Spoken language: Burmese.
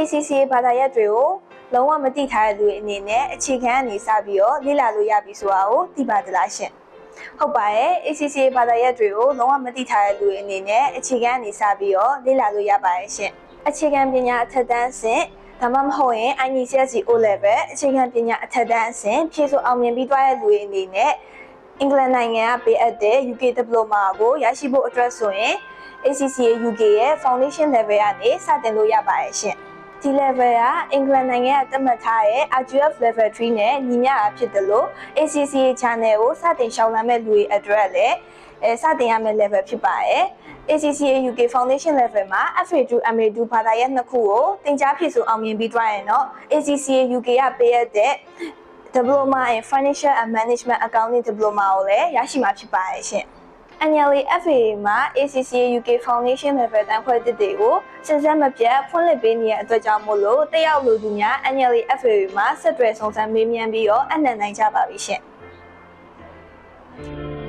ACCA ဘာသာရပ်တွေကိုလုံးဝမသိထားတဲ့လူတွေအနေနဲ့အခြေခံအနေစပြီးတော့လေ့လာလို့ရပြီဆိုတာကိုသိပါသလားရှင်ဟုတ်ပါရဲ့ ACCA ဘာသာရပ်တွေကိုလုံးဝမသိထားတဲ့လူတွေအနေနဲ့အခြေခံအနေစပြီးတော့လေ့လာလို့ရပါရဲ့ရှင်အခြေခံပညာအထက်တန်းဆင့်ဒါမှမဟုတ်ရင် IGCSE O level အခြေခံပညာအထက်တန်းအဆင့်ဖြည့်ဆို့အောင်မြင်ပြီးသွားတဲ့လူတွေအနေနဲ့အင်္ဂလန်နိုင်ငံကပေးအပ်တဲ့ UK diploma ကိုရရှိဖို့အတွက်ဆိုရင် ACCA UK ရဲ့ foundation level ကနေစတင်လို့ရပါတယ်ရှင်။ ဒီ level ကအင်္ဂလန်နိုင်ငံကသတ်မှတ်ထားတဲ့ RGF level 3နဲ့ညီမျှတာဖြစ်တယ်လို့ ACCA channel ကိုစတင်ရှောင်လာမဲ့လူတွေအတွက်လည်းအဲစတင်ရမယ့် level ဖြစ်ပါတယ်။ ACCA UK Foundation level မှာ FA2 MA2 ဘာသာရပ်နှစ်ခုကိုသင်ကြားဖြစ်ဆိုအောင်မြင်ပြီးသွားရင်တော့ ACCA UK ကပေးရတဲ့ Diploma in Financial and Management Accounting Diploma ကိုလည်းရရှိမှာဖြစ်ပါတယ်ရှင်။ NLA FA မှာ ACCA UK Foundation Level တန်းခွဲတစ်တွေကိုစစ်ဆက်မပြတ်ဖွင့်လှစ်ပေးနေတဲ့အတွက်ကြောင့်မို့လို့တယောက်လူသူများ NLA FA မှာဆက်သွယ်ဆောင်ဆန်းမေးမြန်းပြီးတော့အနှံ့နိုင်ကြပါပြီရှင်။